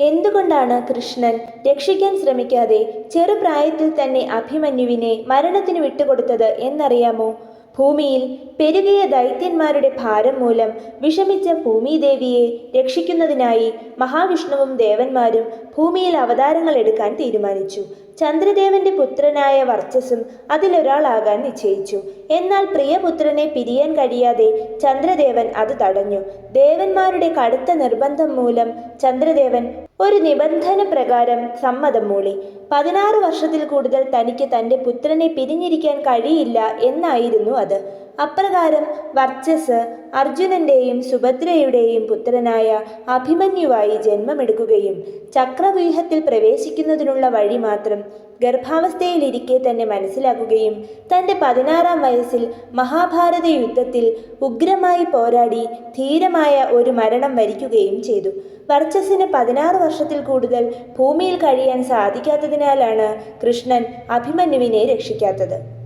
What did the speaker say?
എന്തുകൊണ്ടാണ് കൃഷ്ണൻ രക്ഷിക്കാൻ ശ്രമിക്കാതെ ചെറുപ്രായത്തിൽ തന്നെ അഭിമന്യുവിനെ മരണത്തിന് വിട്ടുകൊടുത്തത് എന്നറിയാമോ? ഭൂമിയിൽ പെരുകിയ ദൈത്യന്മാരുടെ ഭാരം മൂലം വിഷമിച്ച ഭൂമിദേവിയെ രക്ഷിക്കുന്നതിനായി മഹാവിഷ്ണുവും ദേവന്മാരും ഭൂമിയിൽ അവതാരങ്ങൾ എടുക്കാൻ തീരുമാനിച്ചു. ചന്ദ്രദേവന്റെ പുത്രനായ വർച്ചസും അതിലൊരാളാകാൻ നിശ്ചയിച്ചു. എന്നാൽ പ്രിയപുത്രനെ പിരിയാൻ കഴിയാതെ ചന്ദ്രദേവൻ അത് തടഞ്ഞു. ദേവന്മാരുടെ കടുത്ത നിർബന്ധം മൂലം ചന്ദ്രദേവൻ ഒരു നിബന്ധന പ്രകാരം സമ്മതം മൂളി. പതിനാറ് വർഷത്തിൽ കൂടുതൽ തനിക്ക് തന്റെ പുത്രനെ പിരിഞ്ഞിരിക്കാൻ കഴിയില്ല എന്നായിരുന്നു അത്. അപ്രകാരം വർച്ചസ് അർജുനന്റെയും സുഭദ്രയുടെയും പുത്രനായ അഭിമന്യുവായി ജന്മമെടുക്കുകയും ചക്രവ്യൂഹത്തിൽ പ്രവേശിക്കുന്നതിനുള്ള വഴി മാത്രം ഗർഭാവസ്ഥയിലിരിക്കെ തന്നെ മനസ്സിലാക്കുകയും തന്റെ പതിനാറാം വയസ്സിൽ മഹാഭാരത യുദ്ധത്തിൽ ഉഗ്രമായി പോരാടി ധീരമായ ഒരു മരണം വരിക്കുകയും ചെയ്തു. വർച്ചസിന് പതിനാറ് വർഷത്തിൽ കൂടുതൽ ഭൂമിയിൽ കഴിയാൻ സാധിക്കാത്തതിനാലാണ് കൃഷ്ണൻ അഭിമന്യുവിനെ രക്ഷിക്കാത്തത്.